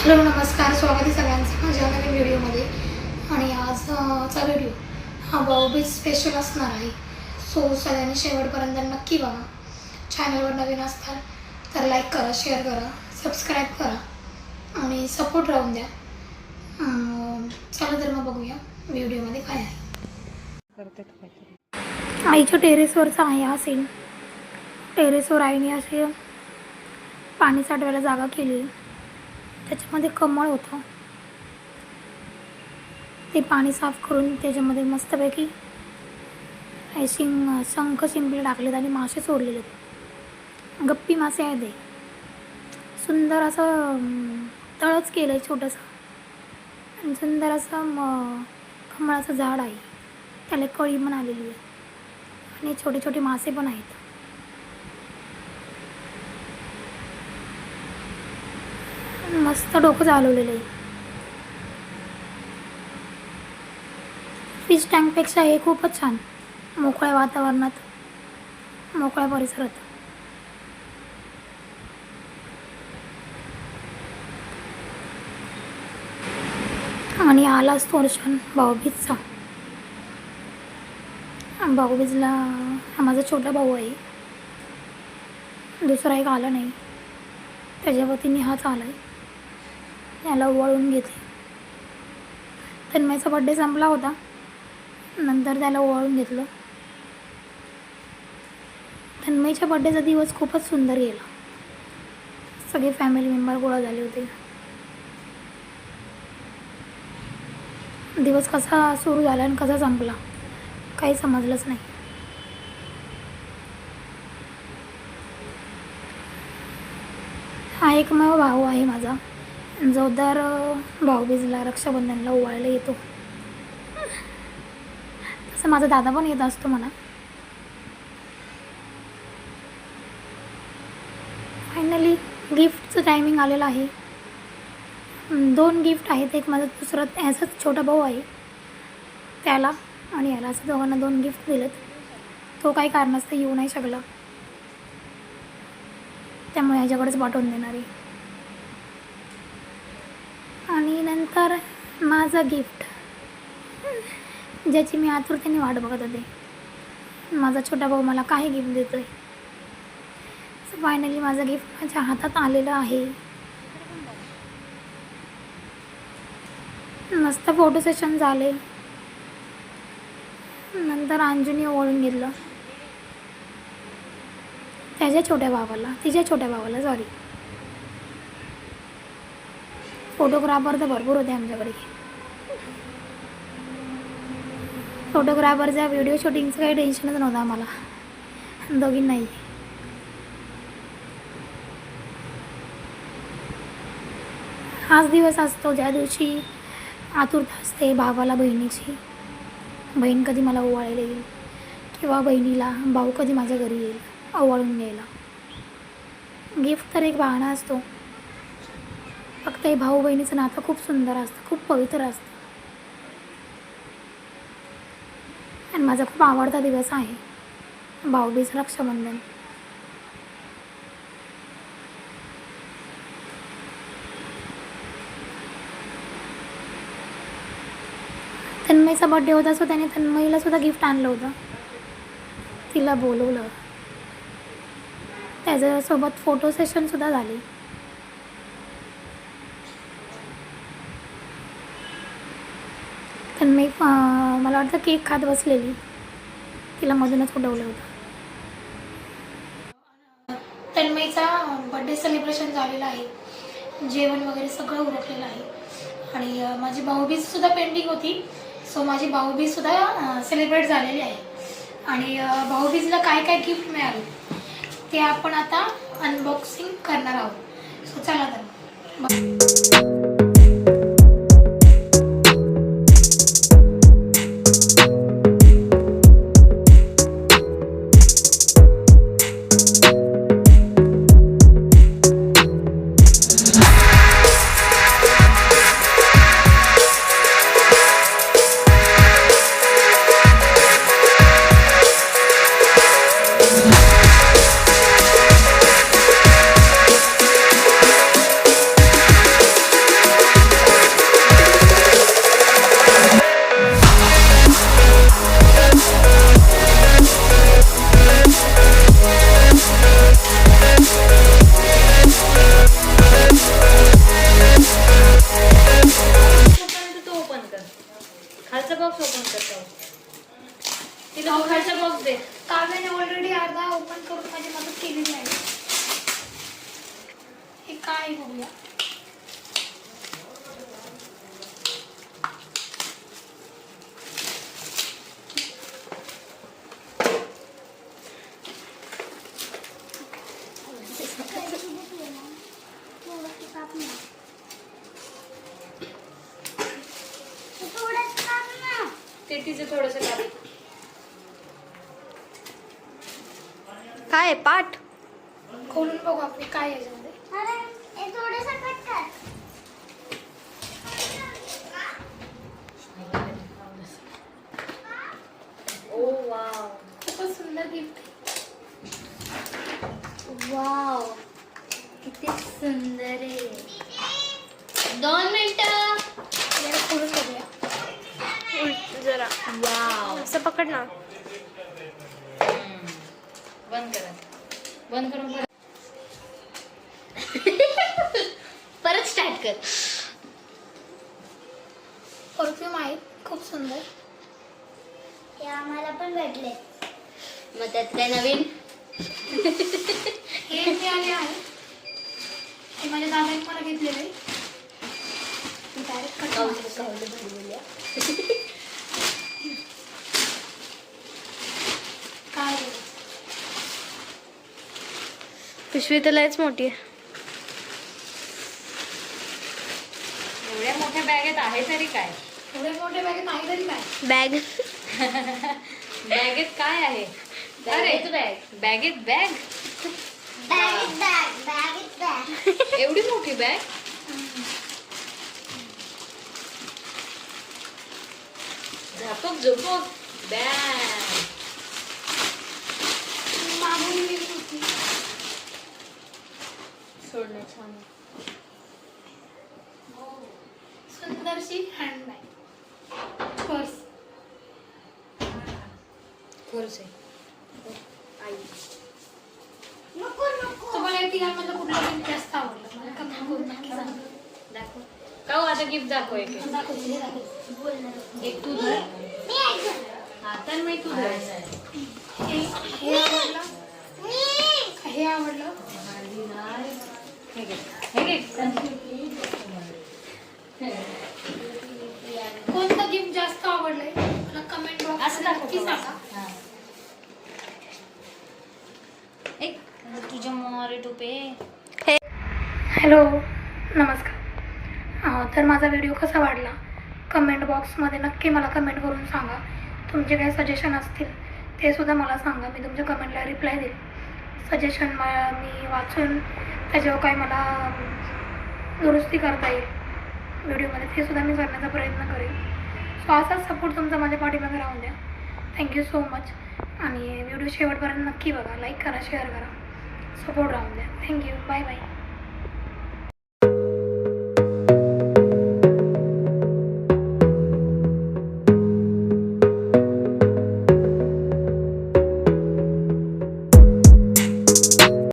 Hello नमस्कार. स्वागत आहे सगळ्यांचं माझ्या नवीन व्हिडिओमध्ये. आणि आजचा व्हिडिओ हा भाऊबीज स्पेशल असणार आहे. सो सगळ्यांनी शेवटपर्यंत नक्की बघा. चॅनलवर नवीन असतात तर लाईक करा शेअर करा सबस्क्राईब करा आणि सपोर्ट राहून द्या. चला तर मग बघूया व्हिडिओमध्ये काय आहे. आईच्या टेरेसवरचा आहे हा सीन टेरेसवर आईने असे पाणी साठवायला जागा केली. त्याच्यामध्ये कमळ होतं. ते पाणी साफ करून त्याच्यामध्ये मस्तपैकी शिंग शंख शिंपले टाकलेत आणि मासे सोडलेले आहेत गप्पी मासे आहेत ते सुंदर असं तळच केलं आहे छोटंसं. आणि सुंदर असं म कमळाचं झाड आहे. त्याला एक कळी पण आलेली आहे. आणि छोटे छोटे मासे पण आहेत. मस्त डोकं चालवलेलं आहे. फिश टँकपेक्षा हे खूपच छान. मोकळ्या वातावरणात मोकळ्या परिसरात. आणि आलाच तोरशन भाऊबीजचा. भाऊबीजला हा माझा छोटा भाऊ आहे. दुसरा एक आला नाही. त्याच्या वतीने हाच आला आहे याला ओवाळून घेतले तन्मयचा बड्डे संपला होता. नंतर त्याला ओवाळून घेतलं. तन्मयच्या बड्डेचा दिवस खूपच सुंदर गेला. सगळे फॅमिली मेंबर गोळा झाले होते. दिवस कसा सुरू झाला आणि कसा संपला काही समजलंच नाही. हा एकमेव भाऊ आहे माझा. जोरदार भाऊबीजला रक्षाबंधनला ओवाळला येतो. तसं माझा दादा पण येत असतो म्हणा. फायनली गिफ्टचं टायमिंग आलेलं आहे. दोन गिफ्ट आहेत एक माझा दुसरा ह्याचाच छोटा भाऊ आहे. त्याला आणि याला असं दोघांना दोन गिफ्ट दिलेत. तो काही कारणास्तव येऊ नाही शकला. त्यामुळे ह्याच्याकडेच पाठवून देणार आहे. तर माझं गिफ्ट ज्याची मी आतुरतेने वाट बघत होते. माझा छोटा भाऊ मला काय गिफ्ट देतो आहे फायनली माझं गिफ्ट माझ्या हातात आलेलं आहे. मस्त फोटो सेशन झाले. नंतर अंजुनी ओळून घेतलं. त्याच्या छोट्या भावाला तिच्या छोट्या भावाला सॉरी फोटोग्राफर तर भरपूर होते आमच्याकडे. फोटोग्राफरच्या व्हिडिओ शूटिंगचं काही टेन्शनच नव्हतं आम्हाला. दोघींनाही हाच दिवस असतो ज्या दिवशी आतुरता असते भावाला बहिणीची. बहीण कधी मला ओवाळायला येईल किंवा बहिणीला भाऊ कधी माझ्या घरी येईल ओवाळून घ्यायला. गिफ्ट तर एक बहाणा असतो. फक्त हे भाऊ बहिणीचं नातं खूप सुंदर असतं खूप पवित्र असतं. आणि माझा खूप आवडता दिवस आहे भाऊबीज रक्षाबंधन. तन्मयचा बड्डे होता सो त्याने तन्मयीला सुद्धा गिफ्ट आणलं होतं. तिला बोलवलं. त्याच्यासोबत फोटो सेशनसुद्धा झाली. वाटतं केक खात बसलेली. तिला मधूनच उडवलं होतं. तन्मयचा बड्डे सेलिब्रेशन झालेलं आहे. जेवण वगैरे सगळं उरकलेलं आहे. आणि माझी भाऊबीजसुद्धा पेंडिंग होती. सो माझी भाऊबीजसुद्धा सेलिब्रेट झालेली आहे. आणि भाऊबीजला काय काय गिफ्ट मिळालं ते आपण आता अनबॉक्सिंग करणार आहोत. सो चला तर. खालचा बॉक्स ओपन करतो तिला खालचा बॉक्स दे. ऑलरेडी अर्धा ओपन करून माझी मदत केली नाही हे काय बघूया. थोडस काय पाठ? खोलून बघू आपली काय ओ वाव. खूपच सुंदर गिफ्ट वाव. किती सुंदर आहे. दोन मिनिटं. खोलून बघूया. जरा. वाव. असं पकड ना. बंद करा. बंद करून परत स्टार्ट कर. परफ्यूम आहेत खूप सुंदर. हे आम्हाला पण भेटले. मग त्यात काय नवीन हे मिळाले आहे हे माझ्या दादाने मला घेतलेले. आहे. कावलं- मारते. कावलं भरलेलं आहे. काय आहे? पिशवी तर लयच मोठी आहे. एवढ्या मोठ्या बॅगेत आहे तरी काय? एवढे मोठे बॅगेत नाही तरी काय? बॅग. बॅगेत काय आहे? अरे बॅगेत बॅग. एवढी मोठी बॅग? झापक झोपक. बॅग मागून गेली होती छान. सुंदरशी हँडबॅग पर्स खरंच आहे. तुम्हाला या तिघांमधलं कुठलं गिफ्ट जास्त आवडलं. मला सांगा दाखव. का हो, आता गिफ्ट दाखव एक. एक. एक तू धर हा तर मी तू धर हे हे आवडलं? हे आवडलं. कोणतं गिफ्ट जास्त आवडलंय? मला कमेंट बॉक्स नक्की? सांगा. एक तुझ्या मोरे टोपे. हॅलो नमस्कार. तर माझा व्हिडिओ कसा वाटला कमेंट बॉक्समध्ये नक्की मला कमेंट करून सांगा. तुमचे काही सजेशन असतील ते सुद्धा मला सांगा. मी तुमच्या कमेंटला रिप्लाय देईल. सजेशन मला मी वाचून त्याच्यावर काही मला दुरुस्ती करता येईल. व्हिडिओमध्ये ते सुद्धा मी करण्याचा प्रयत्न करेन. सो असाच सपोर्ट तुमचा माझ्या पाठीमागे राहून द्या. थँक्यू सो मच आणि व्हिडिओ शेवटपर्यंत नक्की बघा. लाईक करा शेअर करा. सपोर्ट राहून द्या. Thank you bye bye